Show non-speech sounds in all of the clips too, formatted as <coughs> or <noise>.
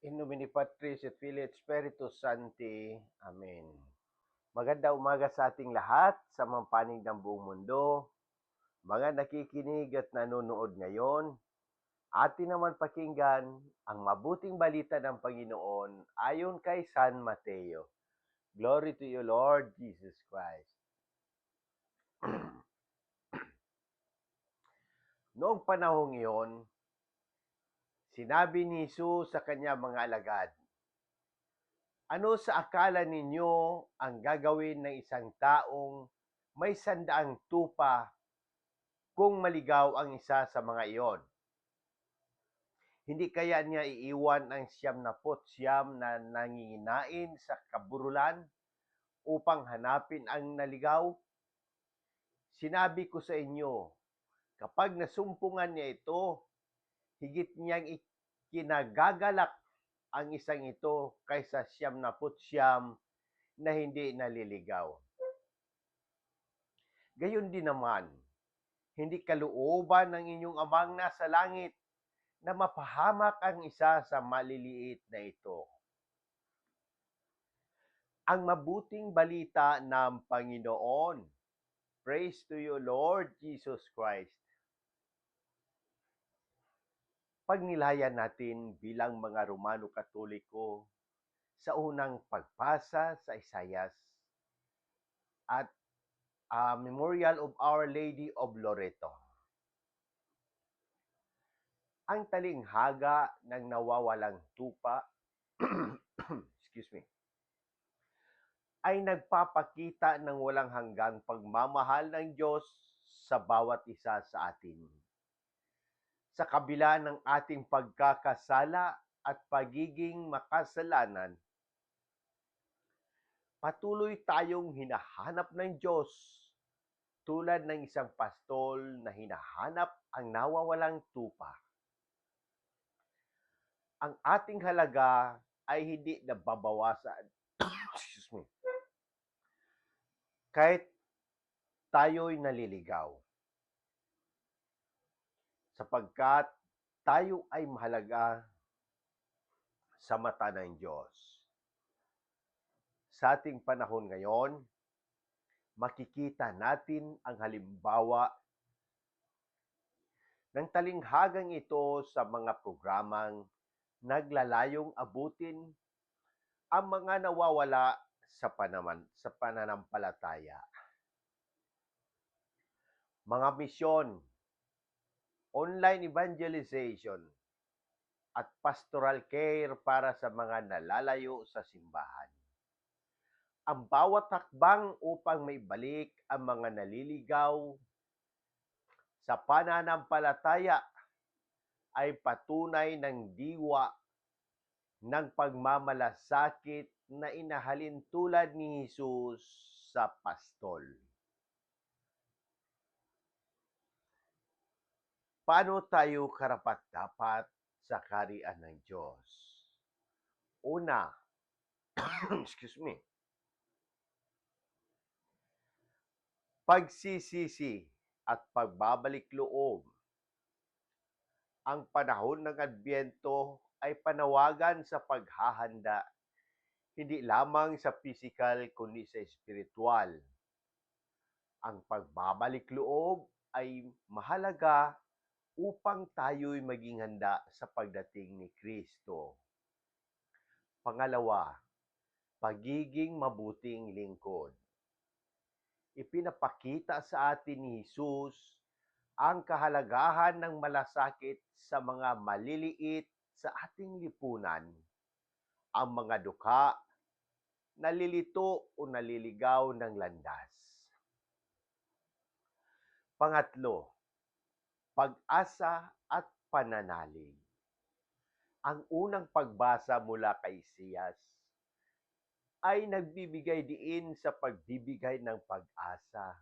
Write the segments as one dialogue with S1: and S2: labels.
S1: In nomine Patris et Filii et Spiritus Sancti. Amen. Maganda umaga sa ating lahat sa mga ng buong mundo. Mga nakikinig at nanonood ngayon, atin naman pakinggan ang mabuting balita ng Panginoon ayon kay San Mateo. Glory to you, Lord Jesus Christ. <clears throat> Noong panahong iyon, sinabi ni Jesus sa kanya mga alagad, Ano sa akala ninyo ang gagawin ng isang taong may sandaang tupa kung maligaw ang isa sa mga iyon? Hindi kaya niya iiwan ang siyam na siyam na nanginginain sa kaburulan upang hanapin ang naligaw? Sinabi ko sa inyo, kapag nasumpungan niya ito, higit niyang kinagagalak ang isang ito kaysa siyam na siyam na hindi naliligaw. Gayon din naman, hindi kalooban ng inyong amang nasa langit na mapahamak ang isa sa maliliit na ito. Ang mabuting balita ng Panginoon. Praise to you, Lord Jesus Christ. Pagnilayan natin bilang mga Romano Katoliko sa unang pagpasa sa Isayas at uh, Memorial of Our Lady of Loreto. Ang talinghaga ng nawawalang tupa, <clears throat> excuse me, ay nagpapakita ng walang hanggang pagmamahal ng Diyos sa bawat isa sa atin. Sa kabila ng ating pagkakasala at pagiging makasalanan, patuloy tayong hinahanap ng Diyos tulad ng isang pastol na hinahanap ang nawawalang tupa. Ang ating halaga ay hindi nababawasan. <coughs> Excuse me kahit tayo'y naliligaw. Sapagkat tayo ay mahalaga sa mata ng Diyos. Sa ating panahon ngayon, makikita natin ang halimbawa ng talinghagang ito sa mga programang naglalayong abutin ang mga nawawala sa panaman sa pananampalataya. Mga misyon, online evangelization, at pastoral care para sa mga nalalayo sa simbahan. Ang bawat hakbang upang may balik ang mga naliligaw sa pananampalataya ay patunay ng diwa ng pagmamalasakit na inahalin tulad ni Jesus sa pastol. Paano tayo karapat-dapat sa karian ng Diyos? Una, <clears throat> excuse me, pagsisisi at pagbabalik loob. Ang panahon ng Adbyento ay panawagan sa paghahanda hindi lamang sa physical kundi sa spiritual. Ang pagbabalik loob ay mahalaga upang tayo'y maging handa sa pagdating ni Kristo. Pangalawa, pagiging mabuting lingkod. Ipinapakita sa atin ni Jesus ang kahalagahan ng malasakit sa mga maliliit sa ating lipunan ang mga dukha, nalilito o naliligaw ng landas. Pangatlo, pag-asa at pananalig. Ang unang pagbasa mula kay Siyas ay nagbibigay diin sa pagbibigay ng pag-asa.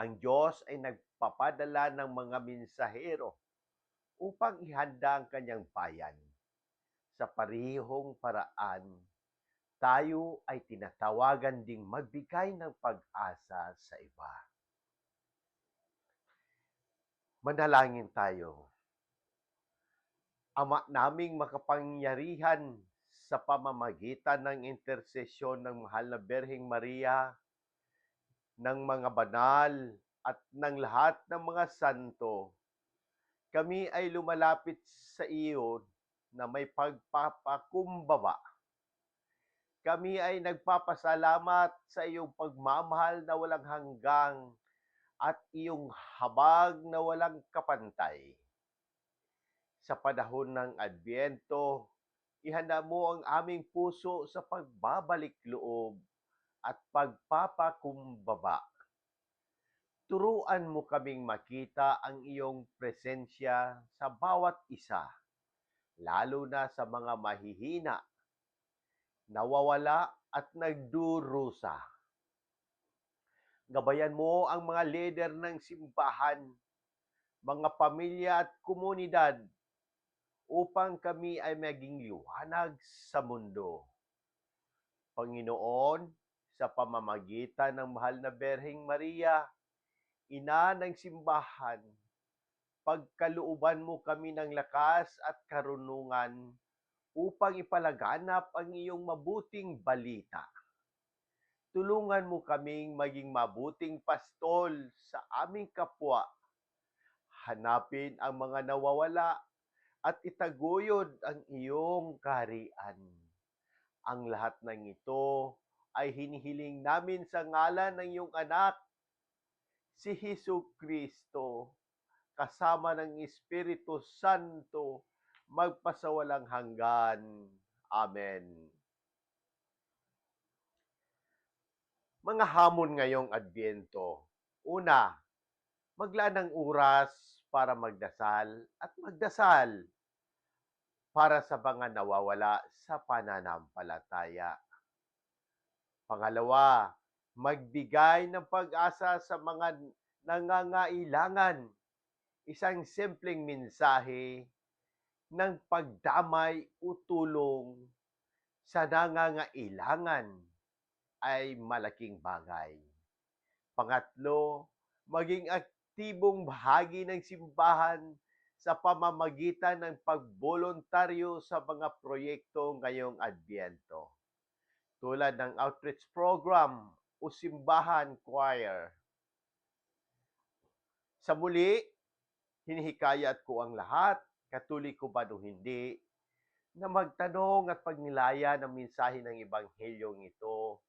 S1: Ang Diyos ay nagpapadala ng mga mensahero upang ihanda ang kanyang bayan sa parihong paraan, tayo ay tinatawagan ding magbigay ng pag-asa sa iba. Manalangin tayo. Ama naming makapangyarihan sa pamamagitan ng intersesyon ng mahal na Berheng Maria, ng mga banal at ng lahat ng mga santo, kami ay lumalapit sa iyo na may pagpapakumbaba. Kami ay nagpapasalamat sa iyong pagmamahal na walang hanggang at iyong habag na walang kapantay. Sa panahon ng Adbyento, ihanda mo ang aming puso sa pagbabalik loob at pagpapakumbaba. Turuan mo kaming makita ang iyong presensya sa bawat isa, lalo na sa mga mahihina, nawawala at nagdurusa. Gabayan mo ang mga leader ng simbahan, mga pamilya at komunidad upang kami ay maging liwanag sa mundo. Panginoon, sa pamamagitan ng mahal na Berheng Maria, ina ng simbahan, pagkalooban mo kami ng lakas at karunungan upang ipalaganap ang iyong mabuting balita. Tulungan mo kaming maging mabuting pastol sa aming kapwa. Hanapin ang mga nawawala at itaguyod ang iyong kaharian. Ang lahat ng ito ay hinihiling namin sa ngalan ng iyong anak, si Hesus Kristo, kasama ng Espiritu Santo, magpasawalang hanggan. Amen. Mga hamon ngayong Adbyento. Una, maglaan ng oras para magdasal at magdasal para sa mga nawawala sa pananampalataya. Pangalawa, magbigay ng pag-asa sa mga nangangailangan. Isang simpleng mensahe ng pagdamay o tulong sa nangangailangan ay malaking bagay. Pangatlo, maging aktibong bahagi ng simbahan sa pamamagitan ng pagbolontaryo sa mga proyekto ngayong Adbyento. Tulad ng outreach program o simbahan choir. Sa muli, hinihikayat ko ang lahat, katoliko ba o hindi, na magtanong at pagnilaya ng mensahe ng Ebanghelyong ito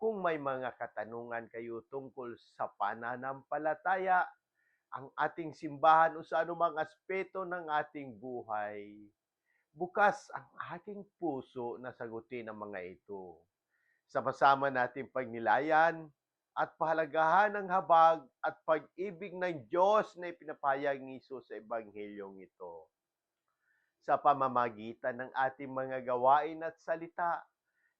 S1: kung may mga katanungan kayo tungkol sa pananampalataya, ang ating simbahan o sa anumang aspeto ng ating buhay, bukas ang ating puso na sagutin ang mga ito. Sama-sama natin pagnilayan at pahalagahan ng habag at pag-ibig ng Diyos na ipinapayag ni Jesus sa Ebanghelyong ito. Sa pamamagitan ng ating mga gawain at salita,